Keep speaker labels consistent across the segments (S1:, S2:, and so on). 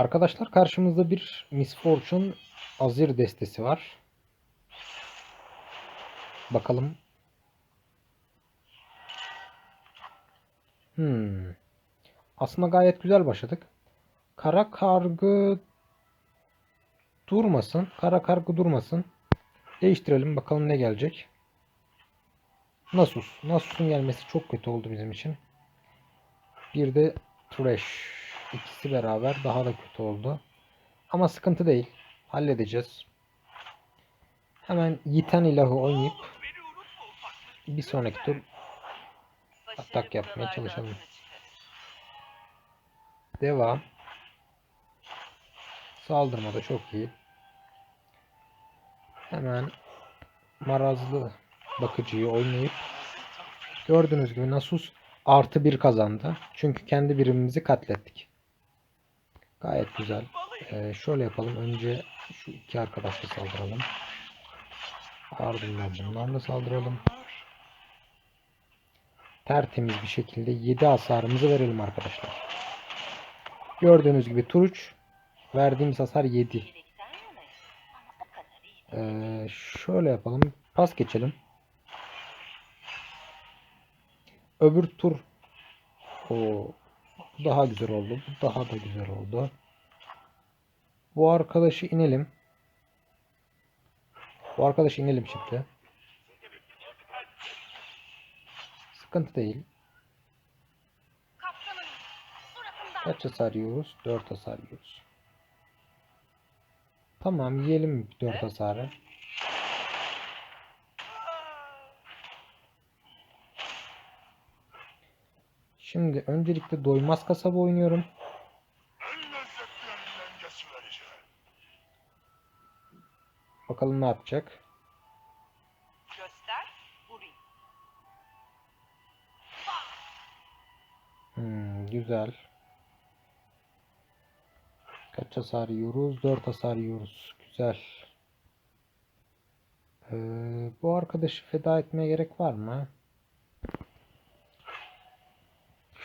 S1: Arkadaşlar karşımızda bir Miss Fortune Azir destesi var. Bakalım. Hmm. Aslında gayet güzel başladık. Kara kargı durmasın. Kara kargı durmasın. Değiştirelim bakalım ne gelecek. Nasus. Nasus'un gelmesi çok kötü oldu bizim için. Bir de Thresh. İkisi beraber daha da kötü oldu. Ama sıkıntı değil. Halledeceğiz. Hemen Yitan ilahı oynayıp bir sonraki tur atak yapmaya çalışalım. Devam. Saldırma da çok iyi. Hemen marazlı bakıcıyı oynayıp gördüğünüz gibi Nasus artı bir kazandı. Çünkü kendi birimimizi katlettik. Gayet güzel. Ee, şöyle yapalım. Önce şu iki arkadaşla saldıralım. Ardından bunlarla saldıralım. Tertemiz bir şekilde 7 hasarımızı verelim arkadaşlar. Gördüğünüz gibi Turuç verdiğimiz hasar 7. Ee, şöyle yapalım. Pas geçelim. Öbür tur o daha güzel oldu. Bu daha da güzel oldu. Bu arkadaşı inelim. Bu arkadaşı inelim şimdi. Sıkıntı değil. Kaç hasar yiyoruz? 4 hasar yiyoruz. Tamam yiyelim 4 hasarı. Şimdi öncelikle doymaz kasaba oynuyorum. Bakalım ne yapacak. Hmm, güzel. Kaç hasar yiyoruz? 4 hasar yiyoruz. Güzel. Ee, bu arkadaşı feda etmeye gerek var mı?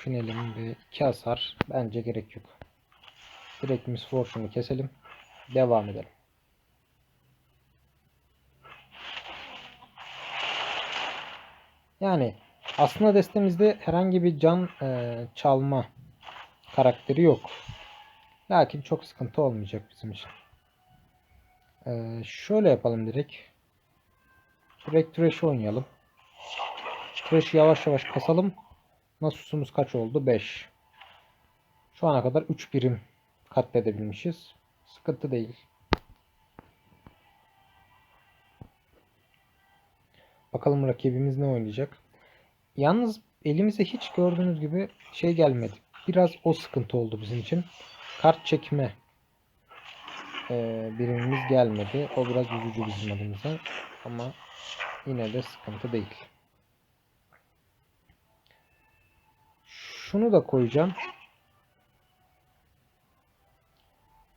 S1: Düşünelim bir iki hasar. Bence gerek yok. Direkt Miss Fortune'u keselim. Devam edelim. Yani aslında destemizde herhangi bir can e, çalma karakteri yok. Lakin çok sıkıntı olmayacak bizim için. E, şöyle yapalım direkt. Direkt Thresh oynayalım. Thresh'i yavaş yavaş kasalım. Nasus'umuz kaç oldu? 5. Şu ana kadar 3 birim katledebilmişiz. Sıkıntı değil. Bakalım rakibimiz ne oynayacak. Yalnız elimize hiç gördüğünüz gibi şey gelmedi. Biraz o sıkıntı oldu bizim için. Kart çekme e, birimimiz gelmedi. O biraz üzücü bizim adımıza. Ama yine de sıkıntı değil. Şunu da koyacağım.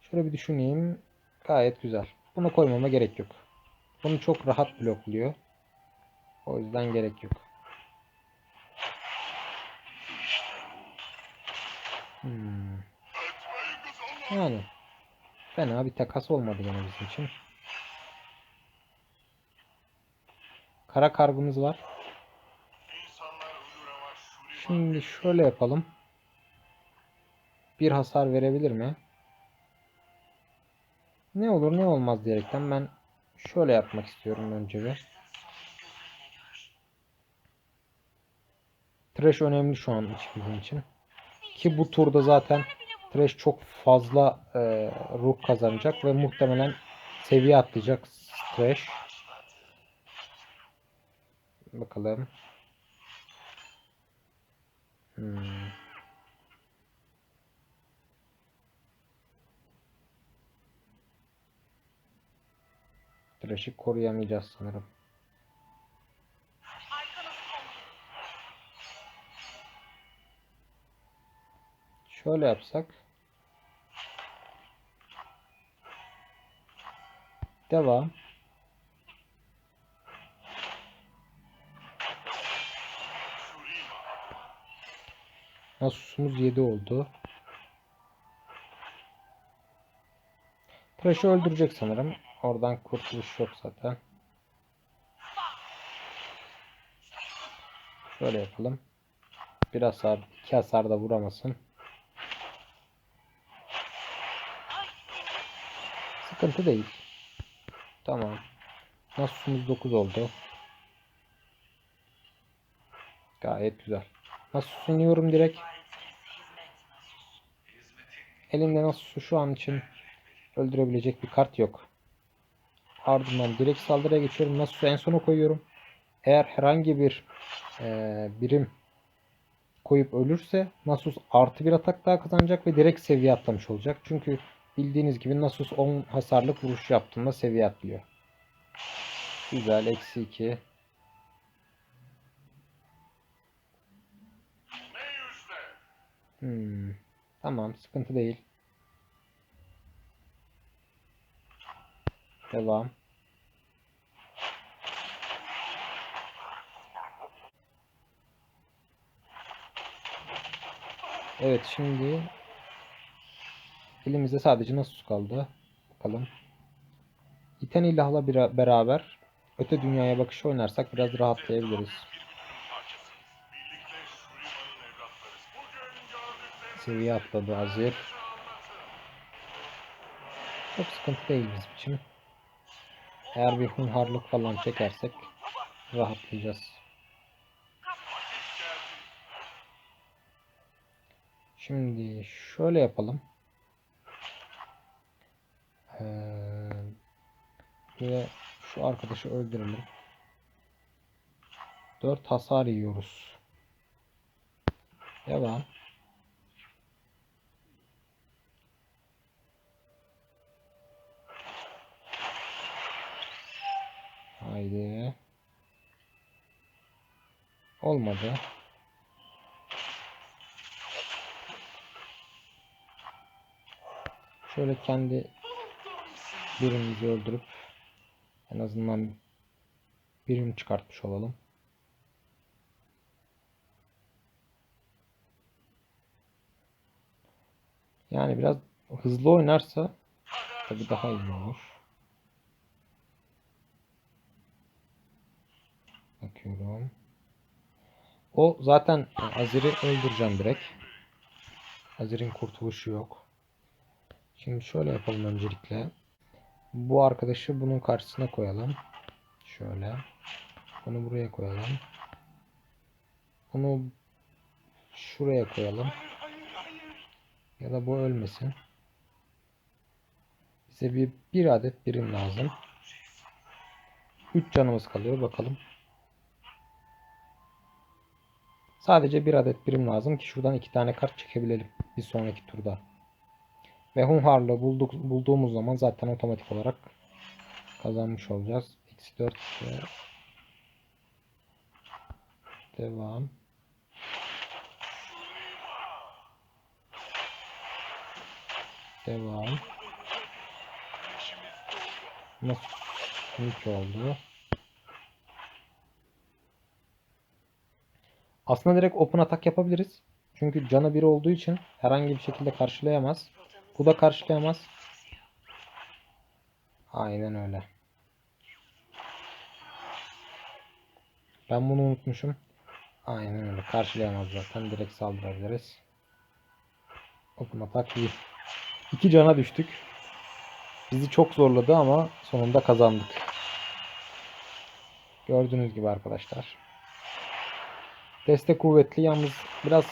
S1: Şöyle bir düşüneyim. Gayet güzel. Bunu koymama gerek yok. Bunu çok rahat blokluyor. O yüzden gerek yok. Hmm. Yani fena bir takas olmadı gene bizim için. Kara kargımız var. Şimdi şöyle yapalım. Bir hasar verebilir mi? Ne olur ne olmaz diyerekten ben şöyle yapmak istiyorum önce bir. Trash önemli şu an bizim için. Ki bu turda zaten Trash çok fazla e, ruh kazanacak ve muhtemelen seviye atlayacak Trash. Bakalım. Hmm. Trash'i koruyamayacağız sanırım. Şöyle yapsak. Devam. Nasus'umuz 7 oldu. Thresh'i öldürecek sanırım. Oradan kurtuluş yok zaten. Şöyle yapalım. Bir hasar, iki hasar da vuramasın. Sıkıntı değil. Tamam. Nasus'umuz 9 oldu. Gayet güzel. Nasus'u iniyorum direkt. Elimde Nasus'u şu an için öldürebilecek bir kart yok. Ardından direkt saldırıya geçiyorum. Nasus'u en sona koyuyorum. Eğer herhangi bir eee, birim koyup ölürse Nasus artı bir atak daha kazanacak ve direkt seviye atlamış olacak. Çünkü bildiğiniz gibi Nasus 10 hasarlık vuruş yaptığında seviye atlıyor. Güzel. Eksi 2. Hmm. Tamam. Sıkıntı değil. Devam. Evet şimdi elimizde sadece Nasus kaldı. Bakalım. İten ilahla beraber öte dünyaya bakış oynarsak biraz rahatlayabiliriz. Seviye atladı Azir. Çok sıkıntı değil bizim için. Eğer bir hunharlık falan çekersek rahatlayacağız. Şimdi şöyle yapalım. Ee, ve şu arkadaşı öldürelim. 4 hasar yiyoruz. Devam. Haydi. Olmadı. Şöyle kendi birimizi öldürüp en azından birim çıkartmış olalım. Yani biraz hızlı oynarsa tabii daha iyi olur. Bakıyorum. O zaten Azir'i öldüreceğim direkt. Azir'in kurtuluşu yok. Şimdi şöyle yapalım öncelikle. Bu arkadaşı bunun karşısına koyalım. Şöyle. Bunu buraya koyalım. Bunu şuraya koyalım. Ya da bu ölmesin. Bize bir, bir adet birim lazım. 3 canımız kalıyor. Bakalım. Sadece bir adet birim lazım ki şuradan iki tane kart çekebilelim. Bir sonraki turda. Ve Hunhar'la bulduk, bulduğumuz zaman zaten otomatik olarak kazanmış olacağız. X4 ve devam. Devam. Nasıl 12 oldu? Aslında direkt open atak yapabiliriz. Çünkü canı bir olduğu için herhangi bir şekilde karşılayamaz. Bu da karşılayamaz. Aynen öyle. Ben bunu unutmuşum. Aynen öyle. Karşılayamaz zaten. Direkt saldırabiliriz. Open atak iyi. İki cana düştük. Bizi çok zorladı ama sonunda kazandık. Gördüğünüz gibi arkadaşlar. Destek kuvvetli yalnız biraz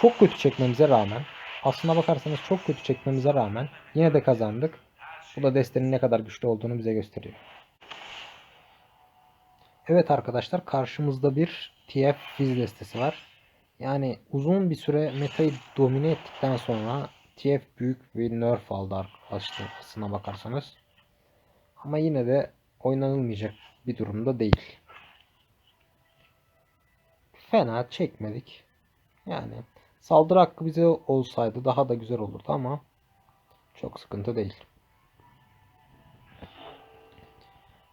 S1: çok kötü çekmemize rağmen aslına bakarsanız çok kötü çekmemize rağmen yine de kazandık. Bu da destenin ne kadar güçlü olduğunu bize gösteriyor. Evet arkadaşlar karşımızda bir TF Fizz destesi var. Yani uzun bir süre metayı domine ettikten sonra TF büyük bir nerf aldı arkadaşlar aslına bakarsanız. Ama yine de oynanılmayacak bir durumda değil. Fena çekmedik. Yani saldırı hakkı bize olsaydı daha da güzel olurdu ama çok sıkıntı değil.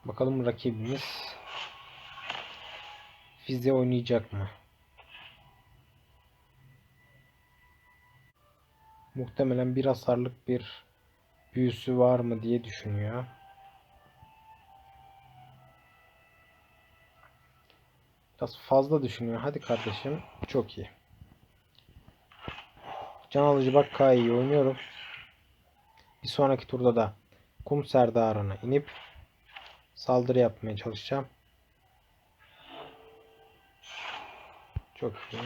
S1: Bakalım rakibimiz Fize oynayacak mı? Muhtemelen bir hasarlık bir büyüsü var mı diye düşünüyor. Biraz fazla düşünüyor. Hadi kardeşim. Çok iyi. Can alıcı bak iyi oynuyorum. Bir sonraki turda da kum serdarına inip saldırı yapmaya çalışacağım. Çok iyi.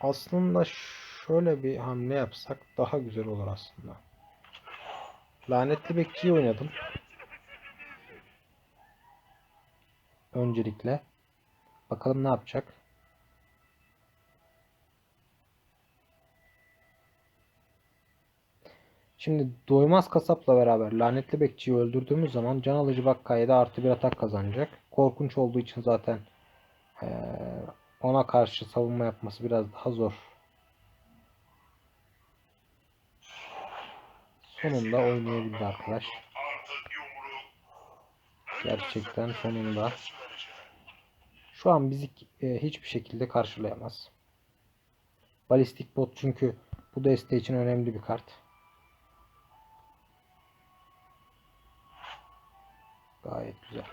S1: Aslında şöyle bir hamle yapsak daha güzel olur aslında. Lanetli bekçiyi oynadım. Öncelikle. Bakalım ne yapacak. Şimdi doymaz kasapla beraber lanetli bekçiyi öldürdüğümüz zaman can alıcı Bakkay'da artı bir atak kazanacak. Korkunç olduğu için zaten ona karşı savunma yapması biraz daha zor. Sonunda oynayabildi arkadaş. Gerçekten sonunda. Şu an bizi e, hiçbir şekilde karşılayamaz. Balistik bot çünkü bu deste için önemli bir kart. Gayet güzel.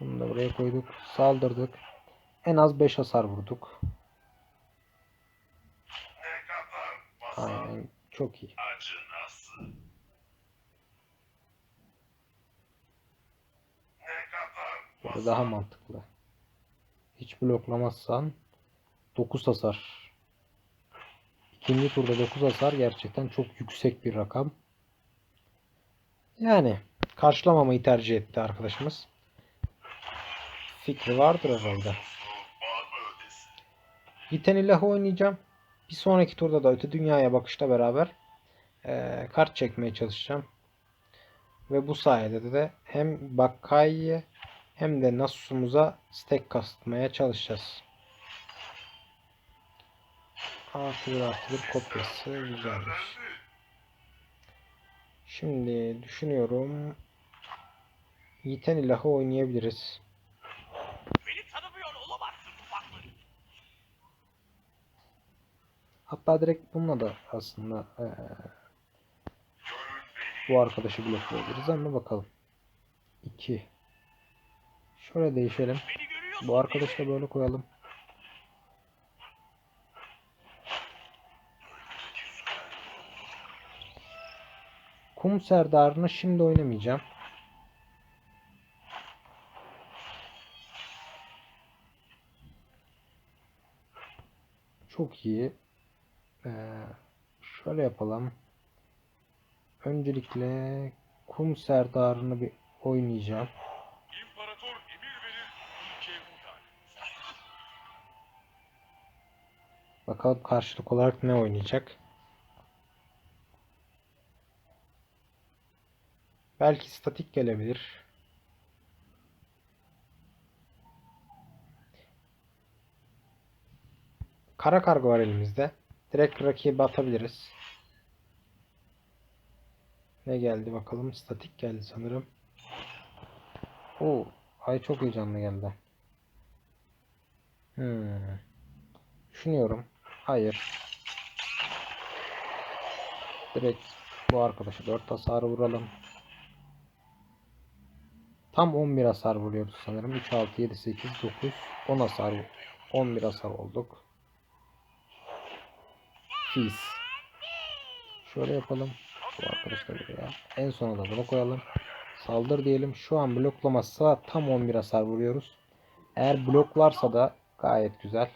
S1: Bunu da buraya koyduk. Saldırdık. En az 5 hasar vurduk. Aynen. Çok iyi.
S2: acınası. Ne
S1: Burada daha mantıklı. Hiç bloklamazsan 9 hasar. İkinci turda 9 hasar gerçekten çok yüksek bir rakam. Yani karşılamamayı tercih etti arkadaşımız. Fikri vardır herhalde. Yiten ilahı oynayacağım. Bir sonraki turda da öte dünyaya bakışla beraber eee, kart çekmeye çalışacağım. Ve bu sayede de hem Bakkai'ye hem de Nasus'umuza stack kasıtmaya çalışacağız. Artı bir artı bir kopyası güzelmiş. Şimdi düşünüyorum. Yiten ilahı oynayabiliriz. Hatta direkt bununla da aslında eee, bu arkadaşı bloklayabiliriz ama bakalım. 2 Şöyle değişelim. Bu arkadaşı da böyle koyalım. Kum Serdarı'nı şimdi oynamayacağım. Çok iyi. Ee, şöyle yapalım. Öncelikle Kum Serdarı'nı bir oynayacağım. Bakalım karşılık olarak ne oynayacak. Belki statik gelebilir. Kara kargo var elimizde. Direkt rakibe atabiliriz. Ne geldi bakalım. Statik geldi sanırım. Oo, ay çok heyecanlı geldi. Hmm. Düşünüyorum. Hayır. Direkt bu arkadaşa 4 hasar vuralım. Tam 11 hasar vuruyoruz sanırım. 3, 6, 7, 8, 9, 10 hasar. 11 hasar olduk. Fis. Şöyle yapalım. Bu arkadaş da buraya. En sona da bunu koyalım. Saldır diyelim. Şu an bloklamazsa tam 11 hasar vuruyoruz. Eğer bloklarsa da gayet güzel.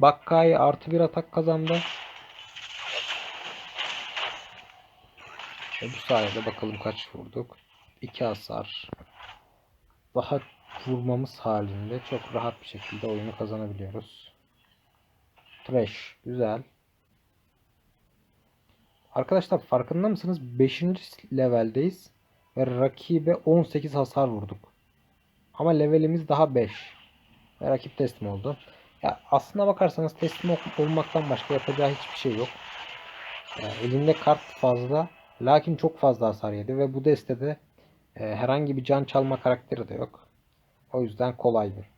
S1: Bakkai artı bir atak kazandı. Ve bu sayede bakalım kaç vurduk. 2 hasar. Daha vurmamız halinde çok rahat bir şekilde oyunu kazanabiliyoruz. Trash. Güzel. Arkadaşlar farkında mısınız? 5. leveldeyiz. Ve rakibe 18 hasar vurduk. Ama levelimiz daha 5. Ve rakip teslim oldu. Ya aslına bakarsanız teslim ol- olmaktan başka yapacağı hiçbir şey yok. Yani elinde kart fazla. Lakin çok fazla hasar yedi ve bu destede e, herhangi bir can çalma karakteri de yok. O yüzden kolay bir.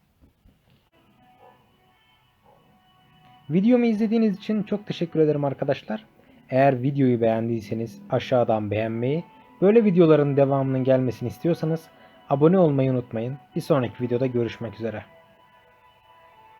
S1: Videomu izlediğiniz için çok teşekkür ederim arkadaşlar. Eğer videoyu beğendiyseniz aşağıdan beğenmeyi, böyle videoların devamının gelmesini istiyorsanız abone olmayı unutmayın. Bir sonraki videoda görüşmek üzere.